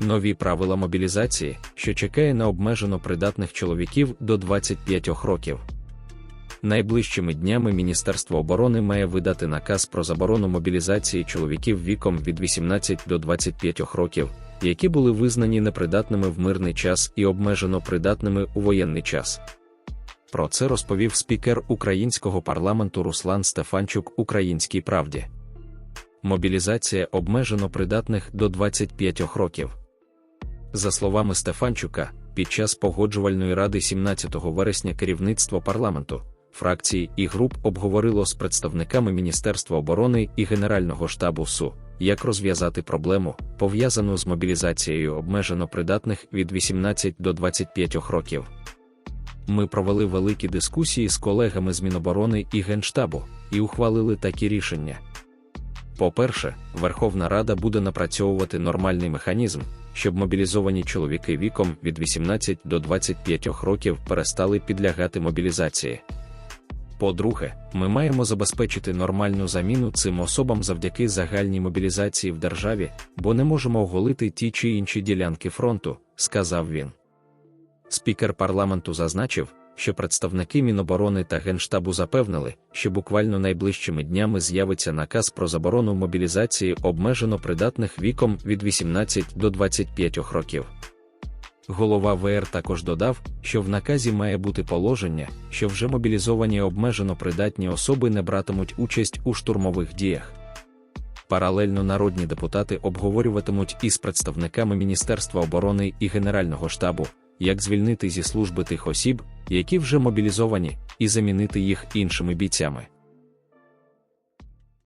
Нові правила мобілізації, що чекає на обмежено придатних чоловіків до 25 років. Найближчими днями Міністерство оборони має видати наказ про заборону мобілізації чоловіків віком від 18 до 25 років, які були визнані непридатними в мирний час і обмежено придатними у воєнний час. Про це розповів спікер українського парламенту Руслан Стефанчук Українській правді. Мобілізація обмежено придатних до 25 років. За словами Стефанчука, під час погоджувальної ради 17 вересня керівництво парламенту, фракції і груп обговорило з представниками Міністерства оборони і Генерального штабу СУ, як розв'язати проблему, пов'язану з мобілізацією обмежено придатних від 18 до 25 років. Ми провели великі дискусії з колегами з Міноборони і Генштабу і ухвалили такі рішення. По-перше, Верховна Рада буде напрацьовувати нормальний механізм, щоб мобілізовані чоловіки віком від 18 до 25 років перестали підлягати мобілізації. По-друге, ми маємо забезпечити нормальну заміну цим особам завдяки загальній мобілізації в державі, бо не можемо оголити ті чи інші ділянки фронту, сказав він. Спікер парламенту зазначив, що представники Міноборони та Генштабу запевнили, що буквально найближчими днями з'явиться наказ про заборону мобілізації обмежено придатних віком від 18 до 25 років. Голова ВР також додав, що в наказі має бути положення, що вже мобілізовані обмежено придатні особи не братимуть участь у штурмових діях. Паралельно народні депутати обговорюватимуть із представниками Міністерства оборони і Генерального штабу, як звільнити зі служби тих осіб, які вже мобілізовані, і замінити їх іншими бійцями.